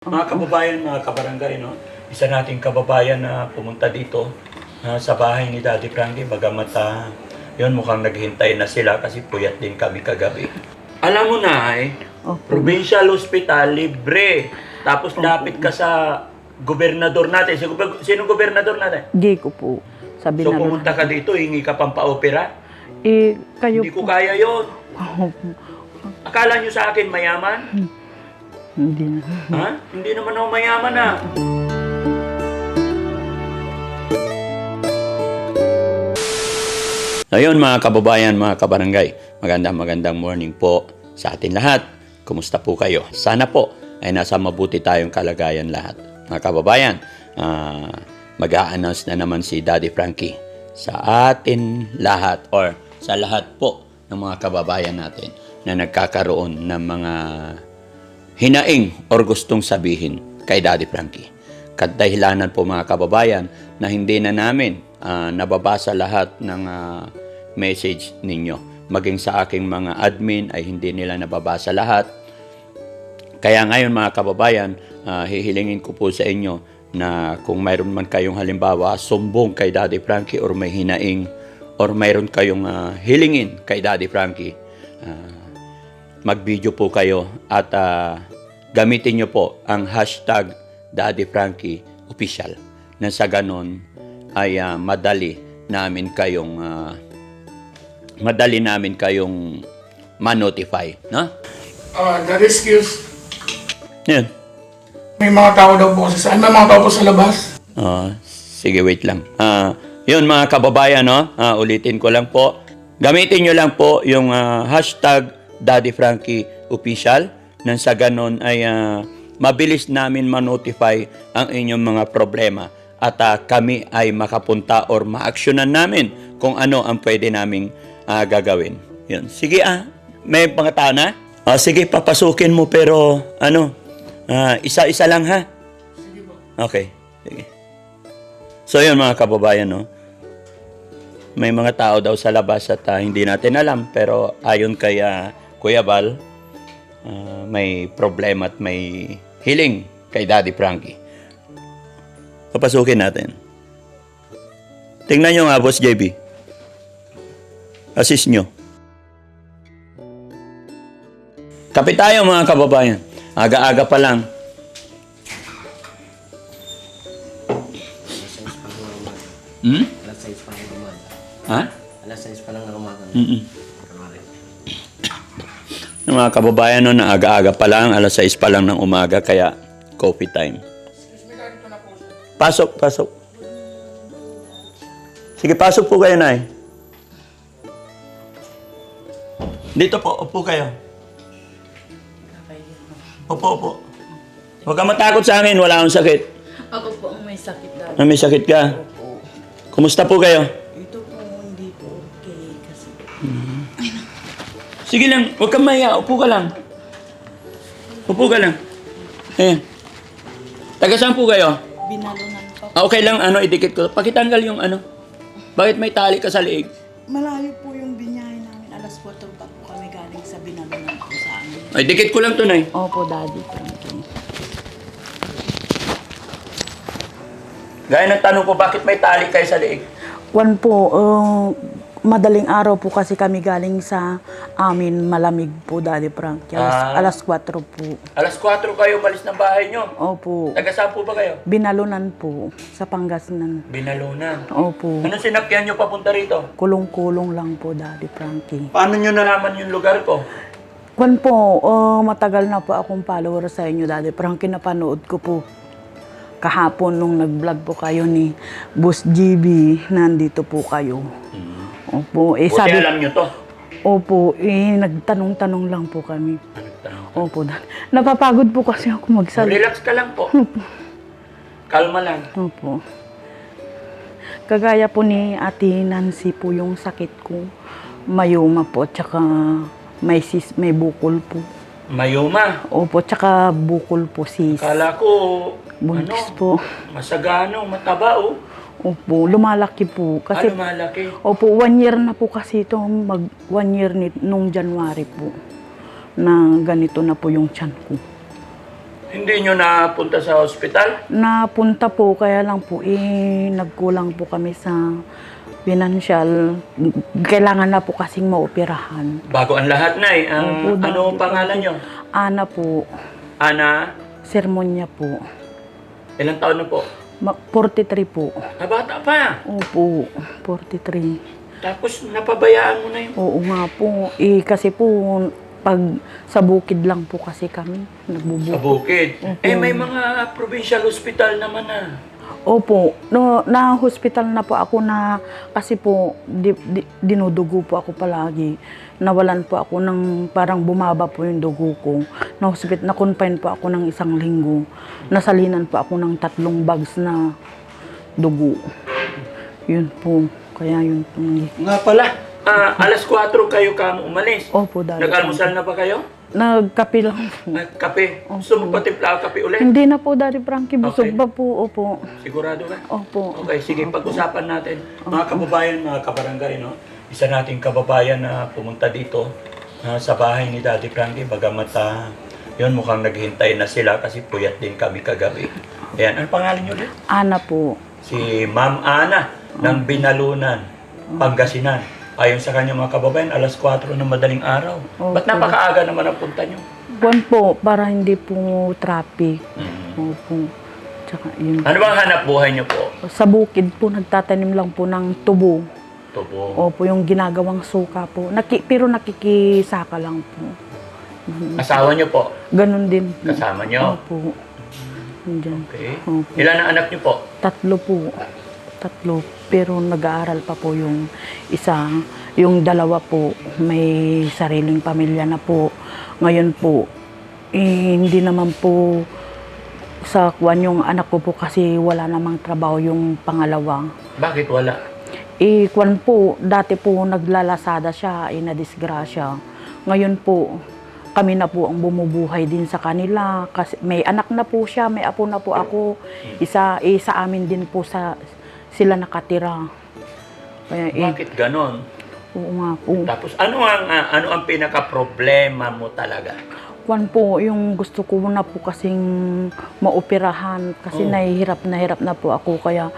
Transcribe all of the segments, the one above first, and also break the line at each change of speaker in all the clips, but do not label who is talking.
Mga kababayan, mga kabarangay, no? Isa nating kababayan na pumunta dito ah, sa bahay ni Daddy Frankie. Bagamat ah, yun, mukhang naghintay na sila kasi puyat din kami kagabi. Alam mo na, eh,
Opo.
provincial hospital, libre. Tapos lapit ka sa gobernador natin. Si gober- Sino gobernador natin?
Di ko po. Sabi
So pumunta ka dito, hingi ka pang pa-opera?
Eh, kayo
Hindi ko
po.
kaya yon. Akala nyo sa akin mayaman?
Hindi na.
Ha? Hindi naman ako mayaman ah. Ayun mga kababayan, mga kabarangay, magandang magandang morning po sa atin lahat. Kumusta po kayo? Sana po ay nasa mabuti tayong kalagayan lahat. Mga kababayan, ah, mag-a-announce na naman si Daddy Frankie sa atin lahat or sa lahat po ng mga kababayan natin na nagkakaroon ng mga hinaing or gustong sabihin kay Daddy Frankie. Kadahilanan po mga kababayan na hindi na namin ah, nababasa lahat ng ah, message ninyo. Maging sa aking mga admin ay hindi nila nababasa lahat. Kaya ngayon mga kababayan, ah, hihilingin ko po sa inyo na kung mayroon man kayong halimbawa sumbong kay Daddy Frankie or may hinaing or mayroon kayong ah, hilingin kay Daddy Frankie, ah, mag-video po kayo at ah, gamitin nyo po ang hashtag Daddy Frankie Official na sa ganon ay ah, madali namin kayong ah, madali namin kayong ma-notify. No?
Ah, the rescues,
Yan.
may mga tao daw po sa, may mga tao po sa labas.
Ah, sige, wait lang. Ah, yun mga kababayan, no? Ah, ulitin ko lang po. Gamitin nyo lang po yung ah, hashtag Daddy Frankie Official nang sa ganon ay ah, mabilis namin ma-notify ang inyong mga problema at ah, kami ay makapunta or ma-actionan namin kung ano ang pwede naming ah, gagawin. Yun. Sige ah, may mga tao na? Ah, sige, papasukin mo pero ano, ah, isa-isa lang ha? Okay. Sige. So yun mga kababayan, no? May mga tao daw sa labas at ah, hindi natin alam pero ayon kay ah, Kuya Bal, ah, may problema at may healing kay Daddy Frankie. Papasukin natin. Tingnan nyo nga, Boss JB. Assist nyo. Kapit tayo mga kababayan. Aga-aga pa lang. Hmm?
Alas 6 pa lang ng umaga.
Ha?
Alas 6 pa lang ng umaga.
Mm-mm. Yung mga kababayan no, na aga-aga pa lang, alas 6 pa lang ng umaga, kaya coffee time. Pasok, pasok. Sige, pasok po kayo, Nay. Dito po, upo kayo. Upo, upo. Huwag ka matakot sa akin, wala akong sakit.
Ako po ang may sakit dati.
Ah, may sakit ka. Kumusta po kayo? Sige lang, huwag kang mahiya. Upo ka lang. Upo ka lang. Ayan. Taga saan po kayo?
binalunan pa.
Ah, okay lang, ano, idikit ko. Pakitanggal yung ano. Bakit may tali ka sa liig?
Malayo po yung binyahe namin. Alas 4 pa po kami galing sa binalunan po sa amin.
Ay, dikit ko lang to, Nay.
Opo, Daddy Frankie.
Gaya ng tanong ko, bakit may tali kayo sa liig?
One po, uh, madaling araw po kasi kami galing sa amin malamig po, Daddy Frankie. Alas,
Ah.
alas 4 po.
Alas 4 kayo umalis ng bahay nyo.
Opo.
Taga saan po ba kayo?
Binalunan po sa Pangasinan.
Binalunan.
Opo.
Ano sinakyan nyo papunta rito?
Kulong-kulong lang po, Daddy Frankie.
Paano nyo nalaman yung lugar ko?
Kwan po, uh, matagal na po akong follower sa inyo, Daddy Frankie. Napanood ko po kahapon nung nag-vlog po kayo ni Boss GB. Nandito po kayo. Opo, eh
Buti
sabi,
alam nyo to.
opo, eh nagtanong-tanong lang po kami. Opo, Daddy. Napapagod po kasi ako magsalita.
Relax ka lang po. Kalma lang.
Opo. Kagaya po ni Ate Nancy po yung sakit ko. Mayuma po, tsaka may sis, may bukol po.
Mayuma.
Opo, tsaka bukol po sis.
Kala ko,
Buntis
ano,
po.
masagano, mataba oh.
Opo, lumalaki po.
Kasi,
Kasi,
ano malaki?
opo, one year na po kasi ito. Mag, one year ni, nung January po. Na ganito na po yung tiyan ko.
Hindi nyo napunta sa ospital?
Napunta po, kaya lang po, eh, nagkulang po kami sa financial. Kailangan na po kasing maoperahan.
Bago ang lahat, Nay. Ang,
Opo,
ano
po.
pangalan nyo?
Ana po,
Ana?
sermonya po.
Ilang taon na po?
Ma- 43 po.
Ah, bata pa.
Opo, 43.
Tapos napabayaan mo na yun.
Oo nga po. Eh, kasi po, pag sa bukid lang po kasi kami,
Sa
nagbubukid.
bukid.
Opo.
Eh, may mga provincial hospital naman na.
Opo, no, na-hospital na po ako na kasi po di, di- dinudugo po ako palagi. Nawalan po ako ng parang bumaba po yung dugo ko. Na hospital, na confine po ako ng isang linggo. Nasalinan po ako ng tatlong bags na dugo. Yun po. Kaya yun po.
Nga pala. Ah, alas 4 kayo kamo umalis.
Opo, dati.
Nag-almusal na ba kayo?
Nagkape lang po.
At kape. Gusto mo patimpla ang kape ulit?
Hindi na po, Daddy Frankie. Busog
Okay.
pa po. Opo.
Sigurado ka?
Opo.
Okay, sige, pag-usapan natin. Mga kababayan, mga kabarangay, no? Isa nating kababayan na pumunta dito ah, sa bahay ni Daddy Frankie. Bagamat, ah, yun, mukhang naghintay na sila kasi puyat din kami kagabi. Ayan, ano pangalan niyo ulit?
Ana po.
Si Ma'am Ana ng Binalunan, Pangasinan. Ayon sa kanyang mga kababayan, alas 4 ng madaling araw. Ba't
Okay.
napakaaga naman ang punta niyo?
Buwan po, para hindi po traffic.
Mm.
Opo. Tsaka yun.
Ano bang hanap buhay niyo po?
Sa bukid po, nagtatanim lang po ng tubo.
Tubo.
Opo, yung ginagawang suka po. Naki, pero nakikisaka lang po.
Asawa niyo po?
Ganon din po.
Kasama niyo?
Opo. Andyan.
Okay.
Opo.
Ilan ang anak niyo po?
Tatlo po. Tatlo. Pero nag-aaral pa po yung isa. Yung dalawa po, may sariling pamilya na po. Ngayon po, eh, hindi naman po sa kwan yung anak ko po kasi wala namang trabaho yung pangalawa.
Bakit wala?
Eh, kwan po, dati po naglalasada siya, eh, na-disgrasya. Ngayon po, kami na po ang bumubuhay din sa kanila. Kasi may anak na po siya, may apo na po ako. Isa, eh, sa amin din po sa, sila nakatira. Kaya, eh,
Bakit ganon?
oo nga po.
Tapos ano ang ah, ano ang pinaka problema mo talaga?
Kwan po, yung gusto ko na po kasing maoperahan kasi
Oh.
nahihirap na hirap na po ako. Kaya,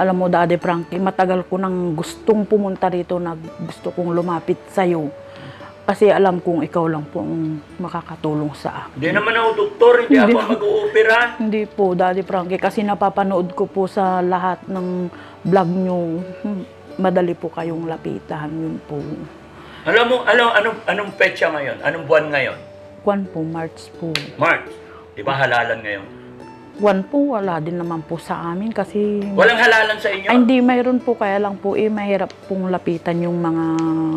alam mo, Daddy Frankie, matagal ko nang gustong pumunta rito na gusto kong lumapit sa'yo. Kasi alam kong ikaw lang po ang makakatulong sa akin.
Hindi naman ako doktor, hindi,
Hindi
ako mag-uopera.
Hindi po, Daddy Frankie, kasi napapanood ko po sa lahat ng vlog nyo. Madali po kayong lapitan, yun po.
Alam mo, alam, anong, anong petsa ngayon? Anong buwan ngayon?
Kwan po, March po.
March. Di ba halalan ngayon?
Kwan po, wala din naman po sa amin kasi...
Walang halalan sa inyo?
Ay, hindi, mayroon po. Kaya lang po, eh, mahirap pong lapitan yung mga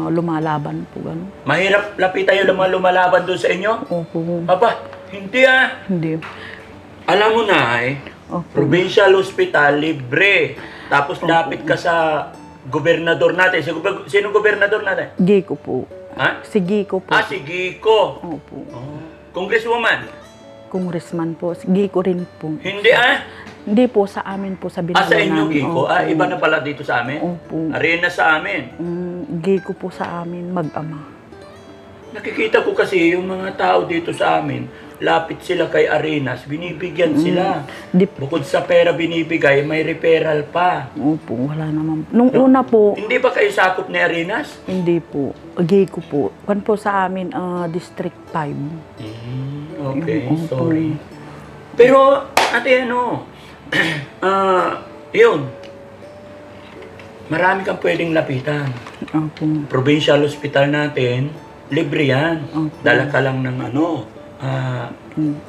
lumalaban po. Gano'n.
Mahirap lapitan yung mga lumalaban doon sa inyo?
Opo.
Aba, hindi ah.
Hindi.
Alam mo na eh,
Opo.
provincial hospital, libre. Tapos lapit ka sa gobernador natin. Si, gober- sino gobernador natin?
Giko po.
Ha?
Si Giko po.
Ah, si Giko.
Opo.
Oh. Congresswoman.
Congressman po. Si Giko rin po.
Hindi ah.
Hindi po sa amin po sa
Ah,
binalo
sa inyo,
namin.
Giko. Ah, iba na pala dito sa amin.
Opo.
Arena sa amin.
Mm, Giko po sa amin, mag-ama.
Nakikita ko kasi yung mga tao dito sa amin, lapit sila kay Arenas, binibigyan sila.
Di,
Bukod sa pera binibigay, may referral pa.
opo, wala naman. Nung una po,
Hindi ba kayo sakop ni Arenas?
hindi po. Giko po. Kwan po sa amin, ah, District 5.
okay,
Opo.
sorry. Pero, ate ano, ah, yun, marami kang pwedeng lapitan.
Opo.
Provincial hospital natin, libre yan.
Opo.
Dala ka lang ng ano, ah,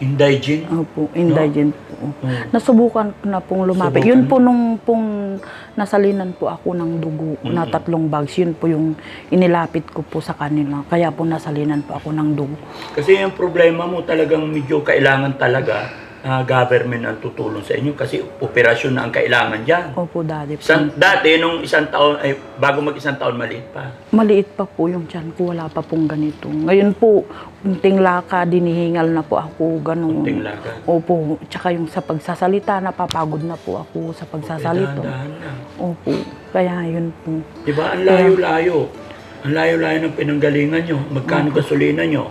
indigene.
Opo, indigent po.
Oh.
Nasubukan ko na pong lumapit.
Subukan
Yun po nung pong nasalinan po ako ng dugo na tatlong bags, yun po yung inilapit ko po sa kanila. Kaya po nasalinan po ako ng dugo.
Kasi yung problema mo talagang medyo kailangan talaga ah, government ang tutulong sa inyo kasi operasyon na ang kailangan dyan.
Opo, daddy.
San, dati, nung isang taon, ay bago mag isang taon, maliit pa.
Maliit pa po yung tiyan ko, wala pa pong ganito. Ngayon po, unting laka, dinihingal na po ako, ganun.
Kunting lakad.
Opo, tsaka yung sa pagsasalita, napapagod na po ako sa pagsasalita.
Lang.
Opo, kaya yun po.
Di ba? Ang layo-layo. Ang layo-layo ng pinanggalingan nyo. Magkano gasolina nyo?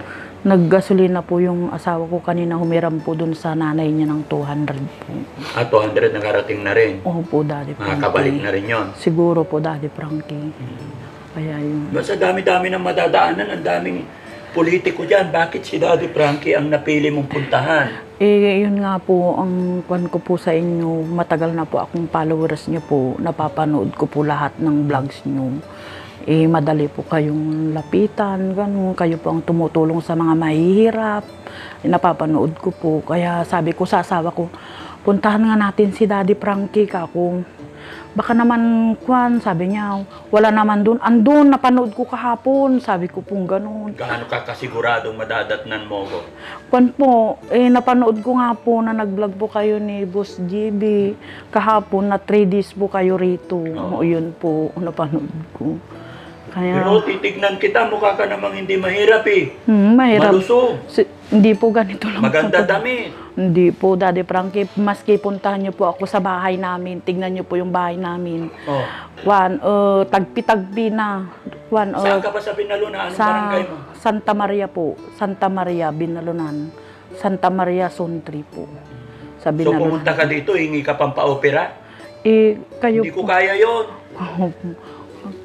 Naggasolina po yung asawa ko kanina humiram po dun sa nanay niya ng 200 po.
At 200 nakarating na rin.
Oo po, Daddy Frankie.
Makakabalik na rin yon.
Siguro po, Daddy Frankie. Kaya yun.
Basta dami-dami ng madadaanan, ang daming politiko dyan. Bakit si Daddy Frankie ang napili mong puntahan?
Eh, yun nga po, ang kwan ko po sa inyo, matagal na po akong followers niyo po, napapanood ko po lahat ng vlogs niyo. Eh, madali po kayong lapitan, ganun. Kayo po ang tumutulong sa mga mahihirap. Eh, napapanood ko po. Kaya sabi ko sa asawa ko, puntahan nga natin si Daddy Frankie kako. Baka naman, kwan, sabi niya, wala naman doon. Andun, napanood ko kahapon. Sabi ko pong ganun.
Gaano ka kasiguradong madadatnan mo ko?
Kwan po, eh, napanood ko nga po na nag-vlog po kayo ni Boss GB. Kahapon na 3 days po kayo rito. O yun po, napanood ko. Kaya,
Pero titignan kita, mukha ka namang hindi mahirap eh.
hmm, mahirap.
Malusog,
Si- hindi po ganito lang.
maganda
po.
damit.
Hindi po, Daddy Frankie. Maski puntahan niyo po ako sa bahay namin. Tingnan niyo po yung bahay namin.
Oh.
Kwan, uh, tagpi-tagpi na. Kwan, uh,
Saan ka ba sa Binaluna? Anong
sa
barangay mo?
Santa Maria po. Santa Maria, Binalunan. Santa Maria, Sontri po. Sa
So
Binalunan.
pumunta ka dito, hingi ka pang pa-opera?
Eh, kayo
Hindi ko
po.
kaya yon.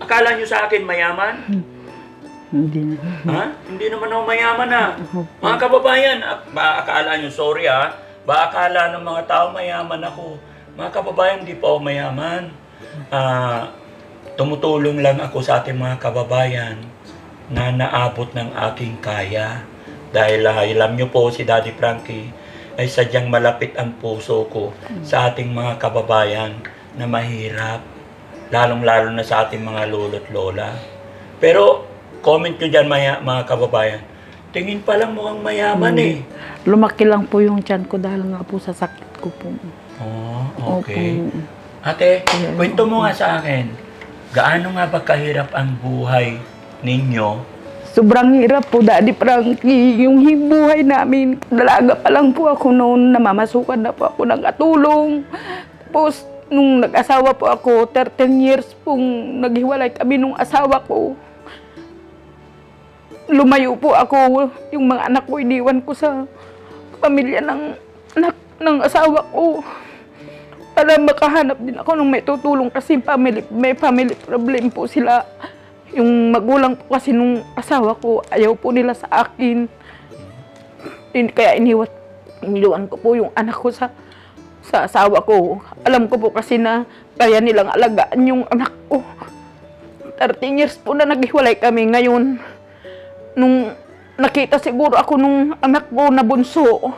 Akala nyo sa akin mayaman?
Hindi.
Ha? Hindi naman ako mayaman ha. Mga kababayan, ba akala nyo, sorry ha, ba akala ng mga tao mayaman ako. Mga kababayan, hindi pa ako mayaman. Ah, tumutulong lang ako sa ating mga kababayan na naabot ng aking kaya. Dahil ah, alam nyo po, si Daddy Frankie ay sadyang malapit ang puso ko sa ating mga kababayan na mahirap. Lalong-lalo na sa ating mga lolo't lola. Pero, comment nyo dyan mga, mga kababayan. Tingin pa lang mukhang mayaman eh.
Lumaki lang po yung tiyan ko dahil nga po sa sakit ko po.
Oh, okay.
Opo.
Ate, kwento mo nga sa akin. Gaano nga ba kahirap ang buhay ninyo?
Sobrang hirap po, Daddy Frankie. Yung buhay namin, dalaga pa lang po ako noon, namamasukan na po ako ng katulong. Tapos, nung nag-asawa po ako, 13 years pong naghiwalay kami nung asawa ko. Lumayo po ako, yung mga anak ko, iniwan ko sa pamilya ng anak ng asawa ko. Para makahanap din ako ng may tutulong kasi family, may family problem po sila. Yung magulang po kasi nung asawa ko, ayaw po nila sa akin. In- Kaya iniwat, iniwan ko po yung anak ko sa sa asawa ko. Alam ko po kasi na kaya nilang alagaan yung anak ko. 13 years po na naghiwalay kami ngayon. Nung nakita siguro ako nung anak ko na bunso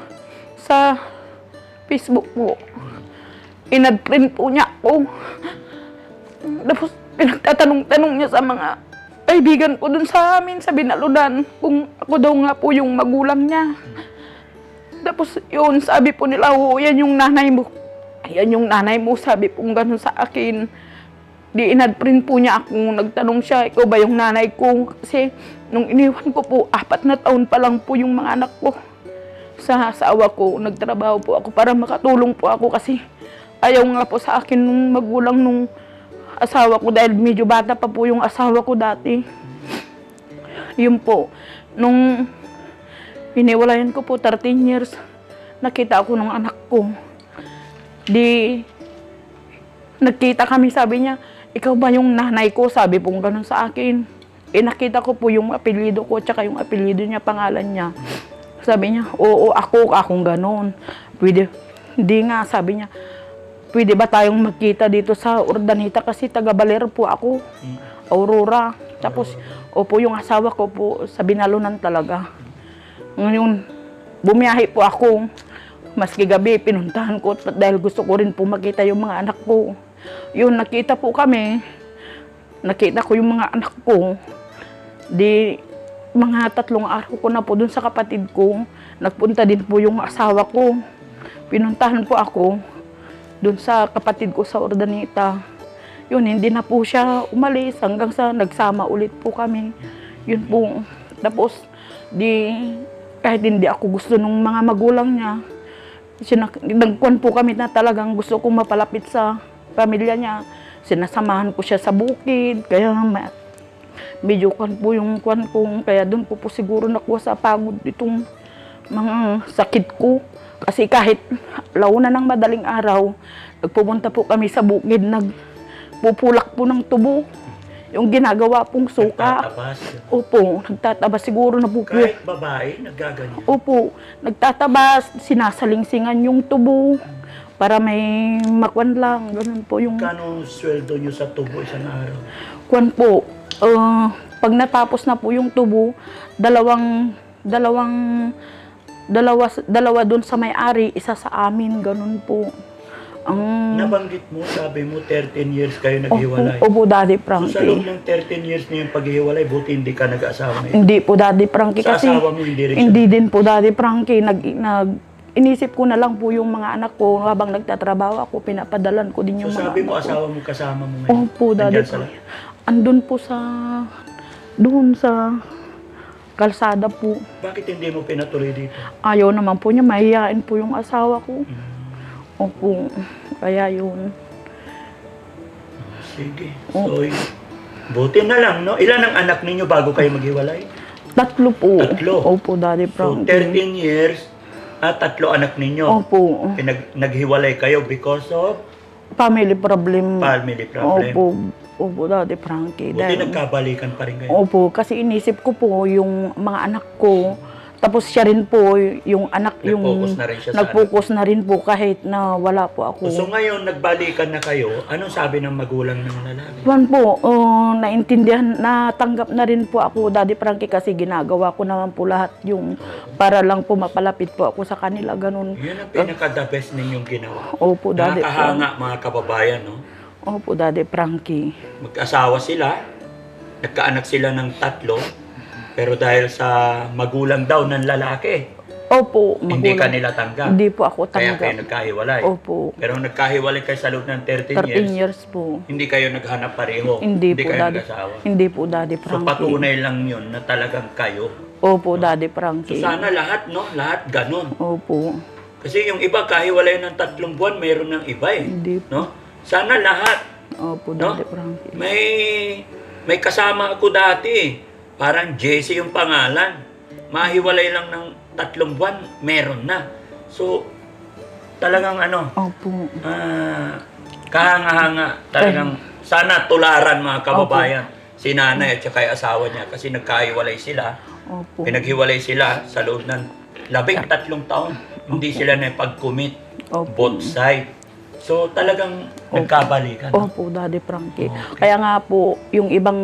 sa Facebook po. Inad-print po niya ako. Tapos pinagtatanong-tanong niya sa mga kaibigan ko dun sa amin sa Binaludan kung ako daw nga po yung magulang niya. Tapos yun, sabi po nila, oo, yan yung nanay mo. Yan yung nanay mo, sabi po ganun sa akin. Di inadprint po niya ako, nagtanong siya, ikaw ba yung nanay ko? Kasi nung iniwan ko po, apat na taon pa lang po yung mga anak ko. Sa asawa ko, nagtrabaho po ako para makatulong po ako kasi ayaw nga po sa akin nung magulang nung asawa ko dahil medyo bata pa po yung asawa ko dati. Yun po, nung Iniwalayan ko po 13 years. Nakita ako ng anak ko. Di, nagkita kami, sabi niya, ikaw ba yung nanay ko? Sabi pong ganun sa akin. Eh, nakita ko po yung apelido ko, tsaka yung apelido niya, pangalan niya. Sabi niya, oo, ako, akong ganun. Pwede, hindi nga, sabi niya, pwede ba tayong magkita dito sa Urdanita kasi taga Baler po ako. Aurora. Tapos, opo, yung asawa ko po, sa Binalunan talaga. Ngayon, bumiyahe po ako. Maski gabi, pinuntahan ko dahil gusto ko rin po makita yung mga anak ko. Yun, nakita po kami. Nakita ko yung mga anak ko. Di, mga tatlong araw ko na po dun sa kapatid ko. Nagpunta din po yung asawa ko. Pinuntahan po ako dun sa kapatid ko sa Ordanita. Yun, hindi na po siya umalis hanggang sa nagsama ulit po kami. Yun po. Tapos, di, kahit hindi ako gusto nung mga magulang niya, sinak- nagkuhan po kami na talagang gusto kong mapalapit sa pamilya niya. Sinasamahan ko siya sa bukid, kaya ma- medyo kwan po yung kwan ko. Kaya doon po po siguro nakuha sa pagod itong mga sakit ko. Kasi kahit launa ng madaling araw, nagpupunta po kami sa bukid, nagpupulak po ng tubo. Yung ginagawa pong suka.
Tatabas.
Opo, nagtataba siguro na po.
Kahit babae, nagaganyan.
Opo, nagtatabas, sinasalingsingan yung tubo para may makwan lang. Ganun po yung
Kano sweldo nyo sa tubo isang araw?
kwan po. ah, pag natapos na po yung tubo, dalawang dalawang dalawa dalawa doon sa may-ari, isa sa amin, ganun po. Ang
Nabanggit mo, sabi mo, 13 years kayo
Opo,
naghiwalay.
opo, Daddy
So, sa loob
Frankie.
ng 13 years niyo yung paghiwalay, buti hindi ka nag-asawa ngayon.
Hindi po Daddy Frankie
Sa
kasi
asawa mo, hindi rin siya.
hindi din po Daddy Frankie nag nag inisip ko na lang po yung mga anak ko habang nagtatrabaho ako, pinapadalan ko din
So,
yung mga
sabi mo,
anak ko.
asawa mo kasama mo ngayon.
Opo, Daddy Frankie. Andun po sa doon sa kalsada po.
Bakit hindi mo pinatuloy dito?
Ayaw naman po niya, mahihain po yung asawa ko.
Mm.
Opo, kaya yun.
Sige. So, buti na lang, no? Ilan ang anak ninyo bago kayo maghiwalay?
Tatlo po.
Tatlo?
Opo, Daddy
So,
Frankie.
13 years, at tatlo anak ninyo.
Opo.
Pinag, naghiwalay kayo because of
Family problem.
family problem.
Opo. Opo, Daddy Frankie.
Buti
Dahil-
nagkabalikan pa rin kayo.
Opo, kasi inisip ko po yung mga anak ko. Tapos siya rin po, yung anak, yung...
Nag-focus na rin siya
Nag-focus na rin po kahit na wala po ako.
So ngayon, nagbalikan na kayo, anong sabi ng magulang ng lalaki?
Juan po, uh, naintindihan, natanggap na rin po ako, Daddy Frankie, kasi ginagawa ko naman po lahat yung para lang po mapalapit po ako sa kanila, ganun.
Yun ang pinaka-the best ninyong ginawa.
Opo, Daddy.
Nakakahanga mga kababayan, no?
Opo, Daddy Frankie.
Mag-asawa sila, nagkaanak sila ng tatlo, pero dahil sa magulang daw ng lalaki,
Opo,
hindi
magulang.
ka nila tanggap.
Hindi po ako
Kaya kayo
tanggap.
nagkahiwalay.
Opo,
Pero nagkahiwalay kayo sa loob ng 13,
13
years,
years po.
hindi kayo naghanap pareho.
Hindi, po,
kayo
Daddy.
nag-asawa.
Hindi po, Daddy
So
Frankie.
patunay lang yun na talagang kayo.
Opo, Daddy
So
Frankie.
sana lahat, no? Lahat ganun.
Opo.
Kasi yung iba, kahiwalay ng tatlong buwan, mayroon ng iba eh.
Hindi
No? Sana lahat.
Opo,
No?
Daddy Frankie.
May may kasama ako dati. Parang Jesse yung pangalan. Mahiwalay lang ng tatlong buwan, meron na. So, talagang ano,
Opo.
ah, kahanga-hanga. Talagang sana tularan mga kababayan. Si nanay at saka yung asawa niya kasi nagkahiwalay sila.
Opo.
Pinaghiwalay sila sa loob ng labing tatlong taon. Hindi sila na pag-commit.
Opo.
Both side. So talagang nagkabalikan.
Opo, Daddy Frankie. Kaya nga po, yung ibang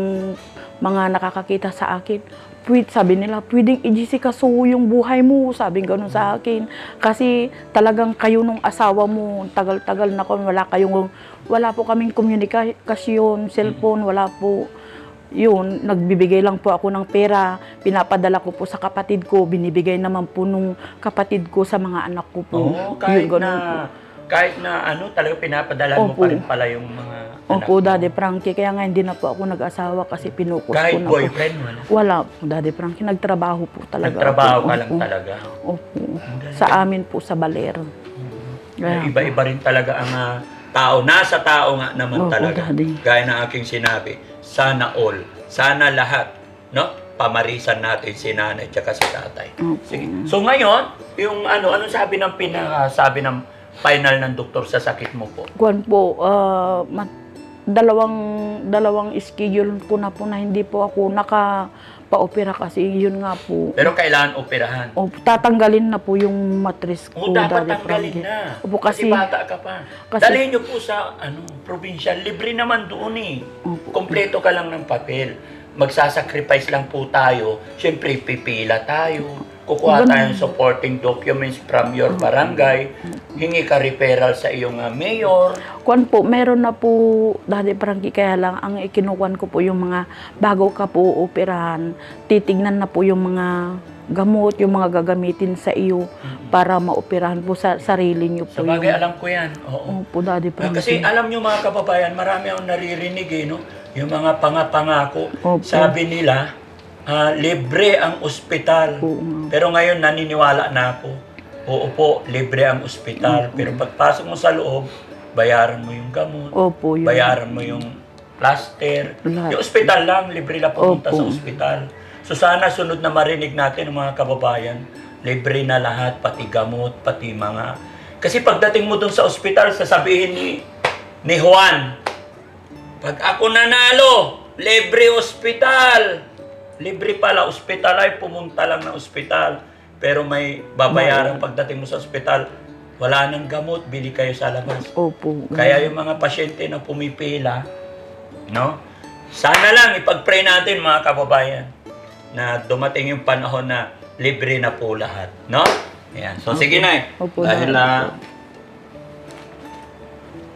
mga nakakakita sa akin, pwede, sabi nila, pwedeng i-Jessica yung buhay mo, sabi ganun sa akin. Kasi talagang kayo nung asawa mo, tagal-tagal na kung wala kayong, wala po kaming komunikasyon, cellphone, wala po. Yun, nagbibigay lang po ako ng pera, pinapadala ko po sa kapatid ko, binibigay naman po nung kapatid ko sa mga anak ko po.
Oo, kahit
Yun,
na,
po.
Kahit na ano, talaga pinapadala mo
Opo.
pa rin pala yung mga
Opo,
anak.
Daddy Frankie. Kaya nga hindi na po ako nag-asawa kasi pinukus
Kahit
ko na po.
boyfriend, wala.
Wala po, Daddy Frankie. Nagtrabaho po talaga.
Nagtrabaho
ako.
ka lang
Opo.
talaga.
Opo. Sa amin po sa Baler. Kaya po.
Iba-iba rin talaga ang ah, tao. Nasa tao nga naman
Opo,
talaga.
Daddy.
Gaya ng aking sinabi, sana all, sana lahat, no? Pamarisan natin si nanay at si tatay.
Opo.
Sige. So ngayon, yung ano, anong sabi ng pinasabi ng final ng doktor sa sakit mo po?
Kuwan po, ma- dalawang dalawang schedule ko na po na hindi po ako naka-paopera kasi yun nga po.
Pero kailangan operahan.
O, tatanggalin na po yung matris ko,
O dapat tanggalin
Frankie.
na.
Opo,
kasi,
kasi-
bata ka pa.
kasi-
Dalhin nyo po sa ano, provincial. Libre naman doon eh.
Opo.
Kompleto ka lang ng papel. Magsasacrifice lang po tayo. Siyempre, pipila tayo. Kukuha tayong supporting documents from your barangay. Hingi ka referral sa iyong ah, mayor.
Kuwan po, meron na po, Daddy Frankie, kaya lang ang ikinukuan ko po yung mga bago ka po operahan, titignan na po yung mga gamot, yung mga gagamitin sa iyo para maoperahan po sa sarili niyo
Sa
po.
bagay,
yung,
alam ko yan. Oo.
Opo, Daddy
Ah, Kasi
Frankie.
alam nyo mga kababayan, marami akong naririnig eh, no? Yung mga pangapangako.
Opo.
Sabi nila, libre ang ospital. Pero ngayon naniniwala na ako. Oo po, libre ang ospital. Pero pagpasok mo sa loob, bayaran mo yung gamot,
Opo, yun.
bayaran mo yung plaster.
Lahat.
Yung ospital lang, libre na pumunta
Opo.
sa ospital. So sana sunod na marinig natin ng mga kababayan, libre na lahat, pati gamot, pati mga... Kasi pagdating mo dun sa ospital, sasabihin ni, ni Juan, pag ako nanalo, libre ospital. Libre pala, ospital ay pumunta lang ng ospital. Pero may babayaran pagdating mo sa ospital. Wala nang gamot, bili kayo sa labas.
Opo.
Kaya yung mga pasyente na pumipila, no? Sana lang ipag-pray natin mga kababayan na dumating yung panahon na libre na po lahat, no? Ayan. So sige na
Opo,
Dahil
Nay.
na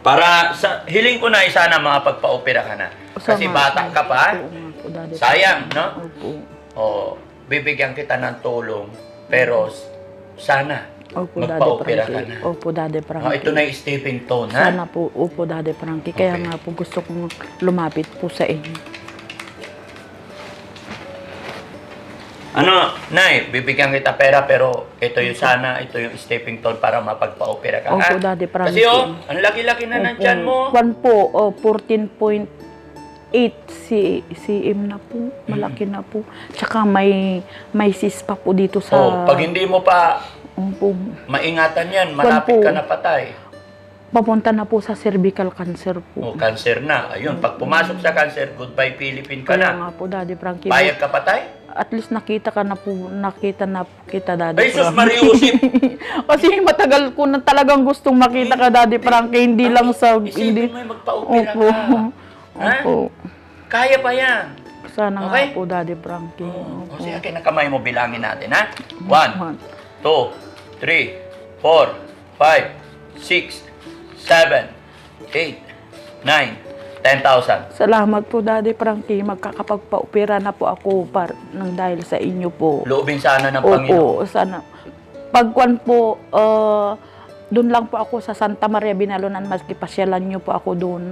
para sa hiling ko na sana mga pagpa-opera ka na. Kasi
Sama-
bata ka pa.
Opo nga po, Daddy.
Sayang, no?
Opo.
O bibigyan kita ng tulong pero sana
Opo, Daddy
magpa-opera ka
Frankie.
na.
Opo, Daddy Frankie.
Ah, ito na yung stepping stone, ha?
Sana po, opo, Daddy Frankie. Kaya
Okay.
nga po gusto kong lumapit po sa inyo.
Ano, Nay, bibigyan kita pera pero ito yung sana, ito yung stepping stone para mapagpa-opera ka, ha?
Opo, Daddy
Kasi
Frankie.
oh, ang laki-laki na ng tiyan mo.
Kwan po, oh, 14.8 C, cm na po. Malaki na po. Tsaka may, may cyst pa po dito sa...
Oh, pag hindi mo pa
Opo,
maingatan yan, malapit
po.
ka na patay.
papunta na po sa cervical cancer po.
Oh, cancer na. Ayun, pag pumasok sa cancer, goodbye Philippine ka
Kaya
na.
nga po, Daddy Frankie.
Bayad ka patay?
At least nakita ka na po, nakita na po kita, Daddy
Ay, sus,
Frankie.
Mariusip!
Kasi matagal ko na talagang gustong makita ka, Daddy Frankie. Hindi lang sa...
Isipin
Hindi.
mo yung magpa-opera
Opo.
ka. Ha?
Opo.
Kaya pa yan.
Sana
Okay?
nga po, Daddy Frankie.
Oh,
Opo.
o sige, akin kamay mo, bilangin natin, ha? One,
One.
two, three, four, five, six, seven, eight, nine, ten thousand.
Salamat po, Daddy Frankie. Magkakapagpa-opera na po ako par nang dahil sa inyo po.
Loobin sana ng Panginoon.
Opo, sana. Pagkwan po, uh, doon lang po ako sa Santa Maria Binalonan, maski pasyalan niyo po ako doon.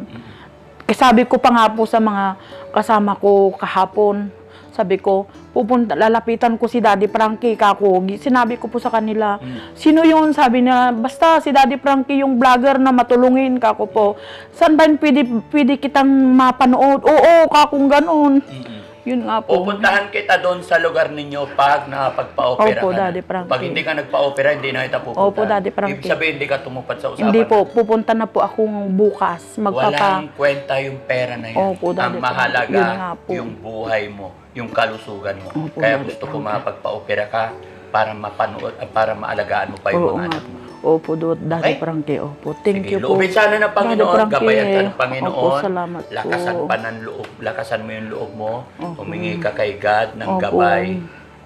Kasi sabi ko pa nga po sa mga kasama ko kahapon, sabi ko, pupunta, lalapitan ko si Daddy Frankie, kako. Sinabi ko po sa kanila, sino yun? Sabi niya, basta si Daddy Frankie yung vlogger na matulungin, kako po. Saan ba yun pwede, pwede kitang mapanood? Oo, kakong ganun.
Mm-mm.
Yun nga po.
Pupuntahan kita doon sa lugar ninyo pag nakapagpa-opera
Opo,
ka na.
Daddy Frankie.
Pag hindi ka nagpa-opera, hindi na kita pupuntahan.
Opo, Daddy Frankie.
Ibig sabihin, hindi ka tumupad sa usapan.
Hindi po, pupunta na po akong bukas. Magpapa...
Walang kwenta yung pera na yan.
Opo, Daddy
Ang
Frankie.
mahalaga,
Yun nga po.
yung buhay mo, yung kalusugan mo.
Opo,
Kaya
Daddy
gusto ko
Frankie.
mapagpa-opera ka para mapanood, para maalagaan mo pa yung
Oo
mga
nga.
anak mo.
Opo, do, Daddy
Okay?
Frankie. Opo, thank
Sige,
you po.
loobin sana ng Panginoon,
Daddy Frankie.
gabayan ka ng Panginoon.
Opo, salamat
lakasan
po.
pa ng loob, lakasan mo yung loob mo,
Opo.
humingi ka kay God ng
Opo.
gabay,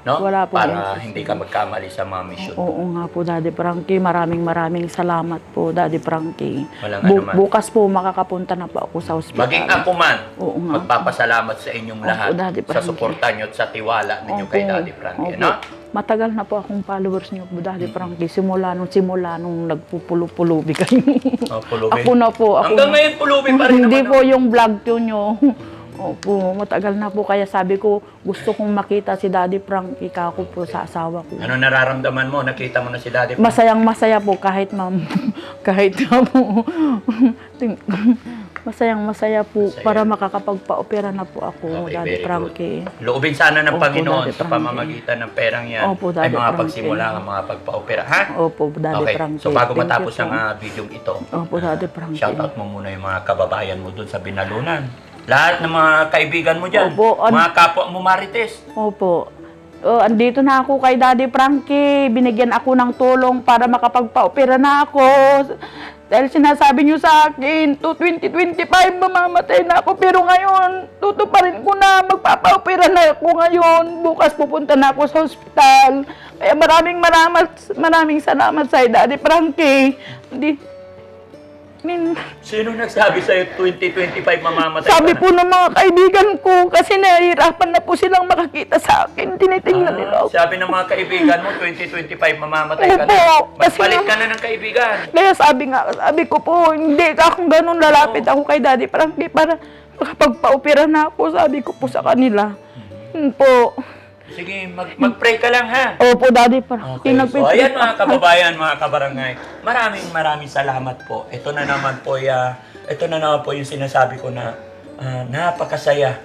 no?
Wala po
para
yan.
hindi ka magkamali sa mga mission.
Oo nga po, Daddy Frankie. Maraming maraming salamat po, Daddy Frankie.
Walang
Bu-
anuman.
bukas po, makakapunta na po ako sa ospital.
Maging ako man,
Oo nga.
magpapasalamat sa inyong
Opo,
lahat
Daddy
sa
Frankie.
suporta nyo at sa tiwala ninyo kay. Daddy Frankie.
Opo.
No?
Matagal na po akong followers niyo po, Daddy Frankie. Simula nung simula nung nagpupulo-pulubi kayo.
Oh, pulubi.
ako na po. Ako
Hanggang
na.
ngayon, pulubi pa rin
Hindi
naman.
po yung vlog to nyo. Opo, matagal na po. Kaya sabi ko, gusto kong makita si Daddy Frankie kako po sa asawa ko.
Ano nararamdaman mo? Nakita mo na si Daddy Frankie?
Masayang masaya po kahit ma'am, kahit na po. Masayang masaya po
Masaya.
para makakapagpa-opera na po ako,
Okay,
Daddy
good.
Frankie.
Loobin sana ng
Opo,
Panginoon
Daddy
sa pamamagitan ng perang yan
Opo,
ay mga
Frankie.
pagsimula ang mga pagpa-opera. Ha?
Opo, Daddy
okay.
Frankie.
So bago
Thank
matapos ang uh, video ito,
Opo, Daddy Frankie.
shoutout mo muna yung mga kababayan mo dun sa Binalunan. Lahat ng mga kaibigan mo dyan.
Opo, an-
mga kapwa mo marites.
Opo. Oh, andito na ako kay Daddy Frankie. Binigyan ako ng tulong para makapagpa-opera na ako. Dahil sinasabi niyo sa akin, to 2025 mamamatay na ako. Pero ngayon, tutuparin ko na magpapa-opera na ako ngayon. Bukas pupunta na ako sa ospital. Kaya maraming maraming, maraming salamat sa Daddy Frankie. Hindi, min,
Sino nagsabi sa'yo 2025 mamamatay
sabi
ka
po ng mga kaibigan ko kasi nahihirapan na po silang makakita sa akin. Tinitingnan nila
Ah,
ako.
sabi ng mga kaibigan mo, 2025 mamamatay ka na.
Opo, kasi
Magpalit
nga-
ka na ng kaibigan.
Kaya sabi nga, sabi ko po, hindi akong ganun lalapit ako kay Daddy Frankie para makapagpa-opera na ako. Sabi ko po sa kanila. Yun po.
Sige, mag- mag-pray ka lang ha.
Opo, Daddy Frankie.
Okay, so ayan mga kababayan, mga kabarangay. Maraming maraming salamat po. Ito na naman po, ya, ito na naman po yung sinasabi ko na ah, napakasaya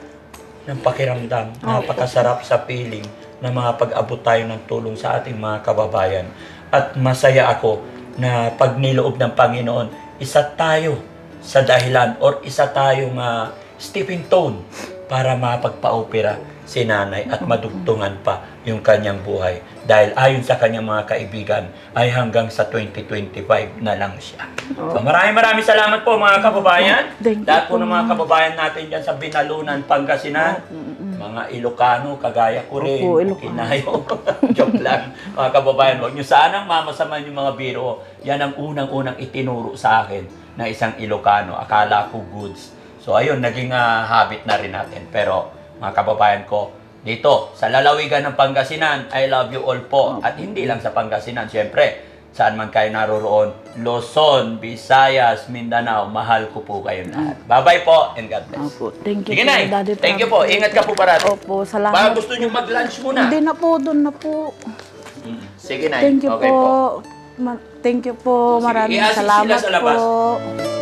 ng pakiramdam, napakasarap sa feeling na makapag-abot tayo ng tulong sa ating mga kababayan. At masaya ako na pag niloob ng Panginoon, isa tayo sa dahilan or isa tayong ah, stepping stone para mapagpa-opera si nanay at madugtungan pa yung kanyang buhay. Dahil ayon sa kanyang mga kaibigan, ay hanggang sa 2025 na lang siya. So maraming maraming salamat po mga kababayan.
You
Lahat po ng mga kababayan natin dyan sa Binalunan, Pangasinan. Mga Ilocano, kagaya ko rin.
Opo, Ilocano.
Kinayo. Joke lang. Mga kababayan, huwag nyo sanang mamasaman yung mga biro. Yan ang unang-unang itinuro sa akin na isang Ilocano. Akala ko goods. So ayun, naging ah, habit na rin natin. Pero mga kababayan ko, dito, sa lalawigan ng Pangasinan, I love you all po. At hindi lang sa Pangasinan, syempre, saan man kayo naroroon, Luzon, Visayas, Mindanao, mahal ko po kayo lahat. Bye-bye po and God bless.
Opo, thank you
Sige na,
Daddy
thank you
Frankie.
po. Ingat ka po parati.
Opo, salamat.
Baka gusto nyo mag-lunch muna.
Hindi na po, doon na po.
Mm. Sige na.
Thank you
okay
po. Ma- thank you po.
Sige,
Maraming
i-assist sila
salamat
sa labas.
po.